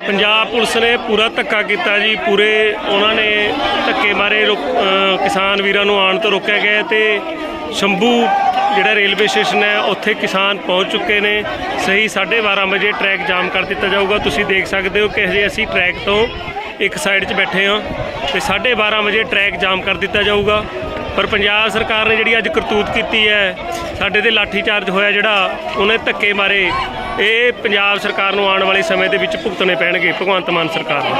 Punjab police ਨੇ ਪੂਰਾ ਧੱਕਾ ਕੀਤਾ ਜੀ, ਪੂਰੇ ਉਹਨਾਂ ਨੇ ਧੱਕੇ ਮਾਰੇ ਕਿਸਾਨ ਵੀਰਾਂ ਨੂੰ ਆਣ ਤੋਂ ਰੋਕਿਆ ਗਿਆ ਤੇ ਸ਼ੰਭੂ ਜਿਹੜਾ ਰੇਲਵੇ ਸਟੇਸ਼ਨ ਹੈ, ਉੱਥੇ ਕਿਸਾਨ ਪਹੁੰਚ ਚੁੱਕੇ ਨੇ। ਸਹੀ 12:30 ਵਜੇ ਟਰੈਕ ਜਾਮ ਕਰ ਦਿੱਤਾ ਜਾਊਗਾ। ਤੁਸੀਂ ਦੇਖ ਸਕਦੇ ਹੋ ਕਿ ਹਜੇ ਅਸੀਂ ਟਰੈਕ ਤੋਂ ਇੱਕ ਸਾਈਡ 'ਚ ਬੈਠੇ ਹਾਂ ਤੇ 12:30 ਵਜੇ ਟਰੈਕ ਜਾਮ ਕਰ ਦਿੱਤਾ ਜਾਊਗਾ। ਪਰ ਪੰਜਾਬ ਸਰਕਾਰ ਨੇ ਜਿਹੜੀ ਅੱਜ ਕਰਤੂਤ ਕੀਤੀ ਹੈ, ਸਾਡੇ ਤੇ ਲਾਠੀ ਚਾਰਜ ਹੋਇਆ ਜਿਹੜਾ, ਉਹਨੇ ਧੱਕੇ ਮਾਰੇ। ਇਹ ਪੰਜਾਬ ਸਰਕਾਰ ਨੂੰ ਆਉਣ ਵਾਲੇ ਸਮੇਂ ਦੇ ਵਿੱਚ ਭੁਗਤਣੇ ਪੈਣਗੇ, ਭਗਵੰਤ ਮਾਨ ਸਰਕਾਰ ਨੂੰ।